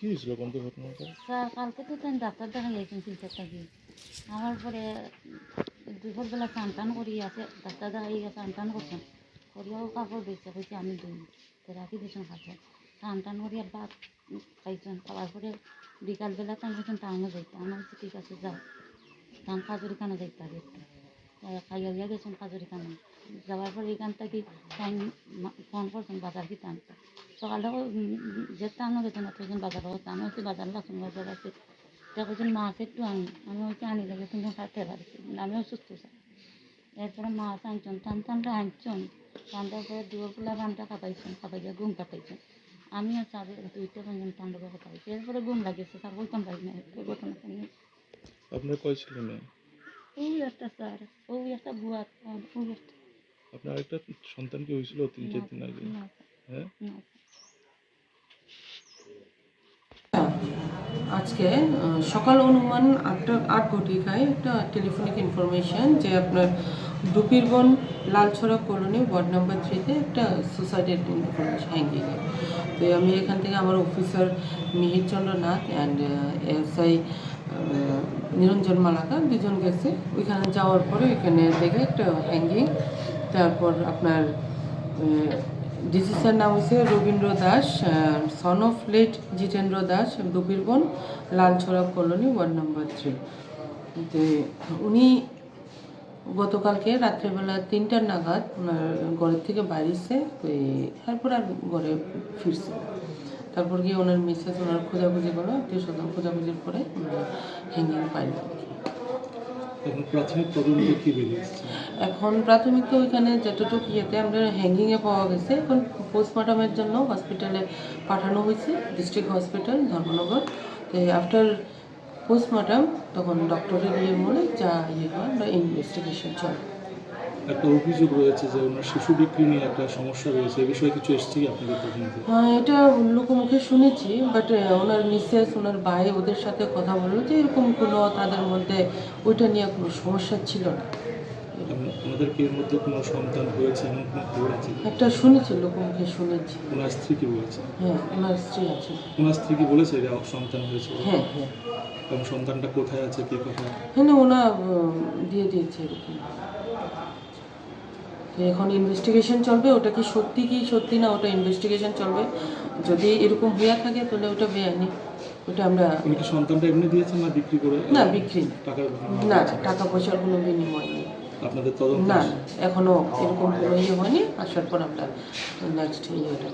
হয়েছিল কোন ঘটনাটা কালকে তো তাই ডাক্তার দেখা তিনটার থাকি আমার পরে দুপুরবেলা টান করি আছে, ডাক্তার দেখা গিয়ে টান করছেন। করিয়াও কাপড় দিচ্ছে কইছে, আমি দুই তো রাখি দিয়েছেন টান করিয়া ভাত খাইছেন খাওয়ার পরে বিকালবেলা টান করছেন টাউনে যাইতে। আমার ঠিক আছে, যাও। টান কাজুরি কানে যাইতে হবে একটু? তাই খাইয়া উইয়া গেছেন কাজুরি কানে যাওয়ার পরে এখান থেকে টাইম ফোন করছেন বাজার কি টানতে সকালে যে টানো গেছেন অতজন বাজার হচ্ছে আমি হচ্ছে বাজার লাগছেন বাজার আছে বলছেন মাছ একটু আনি আমি হচ্ছে আনি লাগে তুমি খাতে পারছি আমি অসুস্থ স্যার এরপরে মাছ আনছেন টান টানটা আনছেন টানটার পরে দুপুরবেলা রানটা খাটাইছেন খাটাইয়া ঘুম কাটাইছেন আমি আর স্যার দুইটা পর্যন্ত টান লোকের কথা হয়েছে এরপরে ঘুম লাগিয়েছে স্যার বলতাম পারি না আপনার কয় ছেলে মেয়ে? ওই একটা স্যার ওই একটা বুয়া আর ওই আপনার আরেকটা সন্তান কি হয়েছিল তিন চার দিন আগে। হ্যাঁ? আজকে সকাল অনুমান আটটা আট ঘটিকায় একটা টেলিফোনিক ইনফরমেশন যে আপনার দুপিরবন লালছড়া কলোনি ওয়ার্ড নাম্বার থ্রিতে একটা সুসাইডের ইনফরমেশন হ্যাঙ্গিং তো আমি এখান থেকে আমার officer Mihirchandra Nath and SI Niranjan Malaka, দুজন গেছে। ওইখানে যাওয়ার পরে ওইখানে দেখে একটা হ্যাঙ্গিং তারপর আপনার ডিসিসের নাম হচ্ছে Rabindra Das son of late Jitendra Das দুবিরবন Lalchhara colony, ward number three উনি গতকালকে রাত্রেবেলা তিনটার নাগাদ ওনার ঘরের থেকে বাইরেছে তো তারপর আর ঘরে ফিরছে তারপর গিয়ে ওনার মিসেস ওনার খোঁজাখুঁজি করো আত্মীয় স্বজন খোঁজাখুঁজির পরে ওনার হ্যাঙ্গিং পাইল এখন প্রাথমিক তো ওইখানে যতটুকু ইয়েতে আমরা হ্যাঙ্গিংয়ে পাওয়া গেছে এখন পোস্টমর্টমের জন্য হসপিটালে পাঠানো হয়েছে ডিস্ট্রিক্ট হসপিটাল ধর্মনগর। তো আফটার পোস্টমর্টম তখন ডক্টরের ইয়ে বলে যা ইয়ে হয় আমরা ইনভেস্টিগেশন চলে একটা অভিযোগ রয়েছে যে ওনার শিশু বিক্রি নিয়ে একটা সমস্যা রয়েছে এ বিষয়ে কিছু এসছেই আপনাদের তদন্তে? হ্যাঁ এটা লোকমুখে শুনেছি বাট ওনার মিসেস ওনার ভাই ওদের সাথে কথা বলল যে এরকম কোনো তাদের মধ্যে ওইটা নিয়ে কোনো সমস্যা ছিল না। আমাদের কি এর মধ্যে কোনো সন্তান হয়েছে এমন কোনো খবর আছে? একটা শুনেছি লোকমুখে শুনেছি। ওনার স্ত্রী কি বলেছে? হ্যাঁ ওনার স্ত্রী আছে। ওনার স্ত্রী কি বলেছে যে সন্তান হয়েছে? হ্যাঁ হ্যাঁ। এবং সন্তানটা কোথায় আছে কি কোথায়? হ্যাঁ ওনা দিয়ে দিয়েছে এরকম। তো এখন ইনভেস্টিগেশন চলবে ওটা কি সত্যি কি সত্যি না ওটা ইনভেস্টিগেশন চলবে। যদি এরকম হইয়া থাকে তাহলে ওটা বেআইনি। ওটা আমরা কি সন্তানটা এমনি দিয়েছেন না বিক্রি করে? না বিক্রি না। না টাকা পয়সার কোনো বিনিময় নেই। আপনাদের তদন্ত না না, এখনও এরকম কোনো ইয়ে হয়নি। আসার পর আমরা নেক্সট ইয়েটা